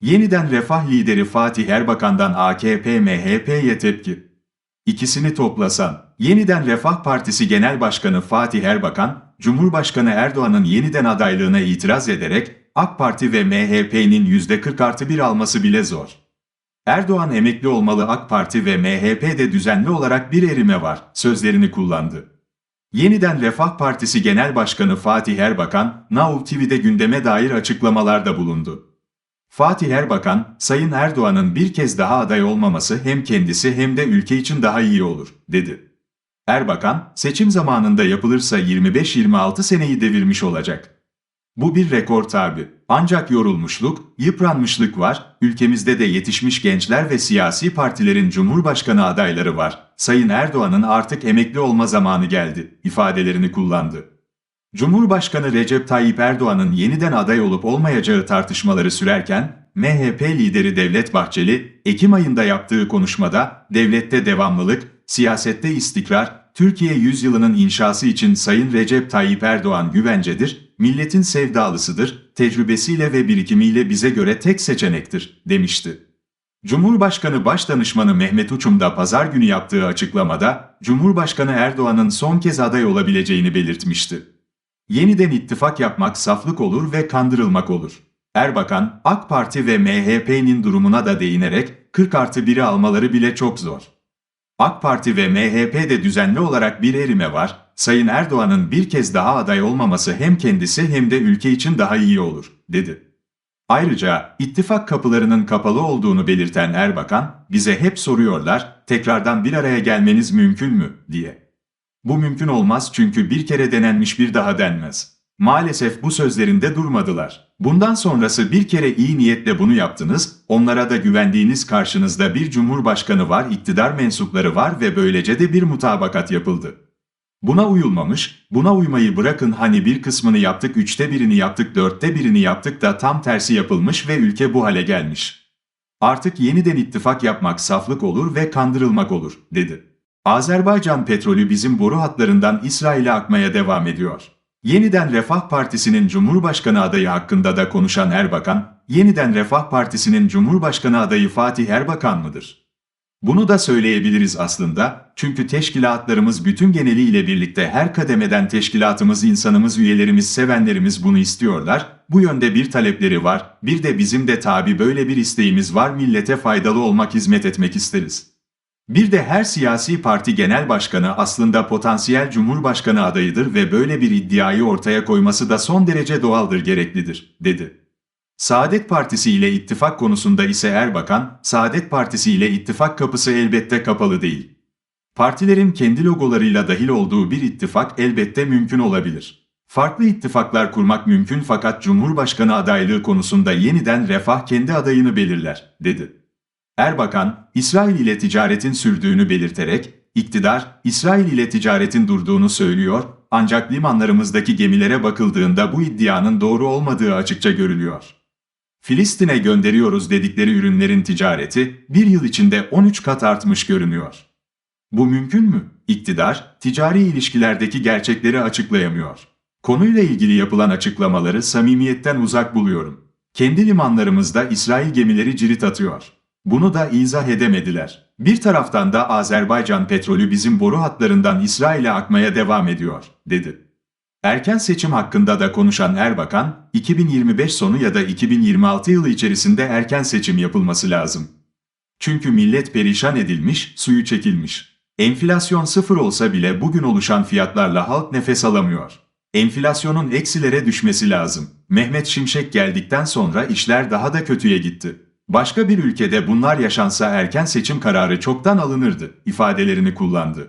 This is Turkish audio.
Yeniden Refah lideri Fatih Erbakan'dan AKP MHP'ye tepki. İkisini toplasan, Yeniden Refah Partisi Genel Başkanı Fatih Erbakan, Cumhurbaşkanı Erdoğan'ın yeniden adaylığına itiraz ederek AK Parti ve MHP'nin %40 artı bir alması bile zor. Erdoğan emekli olmalı AK Parti ve MHP'de düzenli olarak bir erime var sözlerini kullandı. Yeniden Refah Partisi Genel Başkanı Fatih Erbakan, Now TV'de gündeme dair açıklamalarda bulundu. Fatih Erbakan, Sayın Erdoğan'ın bir kez daha aday olmaması hem kendisi hem de ülke için daha iyi olur, dedi. Erbakan, seçim zamanında yapılırsa 25-26 seneyi devirmiş olacak. Bu bir rekor tabi. Ancak yorulmuşluk, yıpranmışlık var, ülkemizde de yetişmiş gençler ve siyasi partilerin cumhurbaşkanı adayları var. Sayın Erdoğan'ın artık emekli olma zamanı geldi, ifadelerini kullandı. Cumhurbaşkanı Recep Tayyip Erdoğan'ın yeniden aday olup olmayacağı tartışmaları sürerken, MHP lideri Devlet Bahçeli, Ekim ayında yaptığı konuşmada, devlette devamlılık, siyasette istikrar, Türkiye yüzyılının inşası için Sayın Recep Tayyip Erdoğan güvencedir, milletin sevdalısıdır, tecrübesiyle ve birikimiyle bize göre tek seçenektir, demişti. Cumhurbaşkanı Başdanışmanı Mehmet Uçum da pazar günü yaptığı açıklamada, Cumhurbaşkanı Erdoğan'ın son kez aday olabileceğini belirtmişti. Yeniden ittifak yapmak saflık olur ve kandırılmak olur. Erbakan, AK Parti ve MHP'nin durumuna da değinerek 40 artı 1'i almaları bile çok zor. AK Parti ve MHP'de düzenli olarak bir erime var, Sayın Erdoğan'ın bir kez daha aday olmaması hem kendisi hem de ülke için daha iyi olur, dedi. Ayrıca ittifak kapılarının kapalı olduğunu belirten Erbakan, bize hep soruyorlar, tekrardan bir araya gelmeniz mümkün mü, diye. Bu mümkün olmaz çünkü bir kere denenmiş bir daha denmez. Maalesef bu sözlerinde durmadılar. Bundan sonrası bir kere iyi niyetle bunu yaptınız, onlara da güvendiğiniz karşınızda bir cumhurbaşkanı var, iktidar mensupları var ve böylece de bir mutabakat yapıldı. Buna uyulmamış, buna uymayı bırakın hani bir kısmını yaptık, üçte birini yaptık, dörtte birini yaptık da tam tersi yapılmış ve ülke bu hale gelmiş. Artık yeniden ittifak yapmak saflık olur ve kandırılmak olur, dedi. Azerbaycan petrolü bizim boru hatlarından İsrail'e akmaya devam ediyor. Yeniden Refah Partisi'nin Cumhurbaşkanı adayı hakkında da konuşan Erbakan, Yeniden Refah Partisi'nin Cumhurbaşkanı adayı Fatih Erbakan mıdır? Bunu da söyleyebiliriz aslında, çünkü teşkilatlarımız bütün geneliyle birlikte her kademeden teşkilatımız, insanımız, üyelerimiz, sevenlerimiz bunu istiyorlar, bu yönde bir talepleri var, bir de bizim de tabi böyle bir isteğimiz var, millete faydalı olmak, hizmet etmek isteriz. Bir de her siyasi parti genel başkanı aslında potansiyel cumhurbaşkanı adayıdır ve böyle bir iddiayı ortaya koyması da son derece doğaldır, gereklidir, dedi. Saadet Partisi ile ittifak konusunda ise Erbakan, Saadet Partisi ile ittifak kapısı elbette kapalı değil. Partilerin kendi logolarıyla dahil olduğu bir ittifak elbette mümkün olabilir. Farklı ittifaklar kurmak mümkün fakat Cumhurbaşkanı adaylığı konusunda yeniden Refah kendi adayını belirler, dedi. Erbakan, İsrail ile ticaretin sürdüğünü belirterek, iktidar, İsrail ile ticaretin durduğunu söylüyor, ancak limanlarımızdaki gemilere bakıldığında bu iddianın doğru olmadığı açıkça görülüyor. Filistin'e gönderiyoruz dedikleri ürünlerin ticareti bir yıl içinde 13 kat artmış görünüyor. Bu mümkün mü? İktidar, ticari ilişkilerdeki gerçekleri açıklayamıyor. Konuyla ilgili yapılan açıklamaları samimiyetten uzak buluyorum. Kendi limanlarımızda İsrail gemileri cirit atıyor. Bunu da izah edemediler. Bir taraftan da Azerbaycan petrolü bizim boru hatlarından İsrail'e akmaya devam ediyor, dedi. Erken seçim hakkında da konuşan Erbakan, 2025 sonu ya da 2026 yılı içerisinde erken seçim yapılması lazım. Çünkü millet perişan edilmiş, suyu çekilmiş. Enflasyon sıfır olsa bile bugün oluşan fiyatlarla halk nefes alamıyor. Enflasyonun eksilere düşmesi lazım. Mehmet Şimşek geldikten sonra işler daha da kötüye gitti. Başka bir ülkede bunlar yaşansa erken seçim kararı çoktan alınırdı ifadelerini kullandı.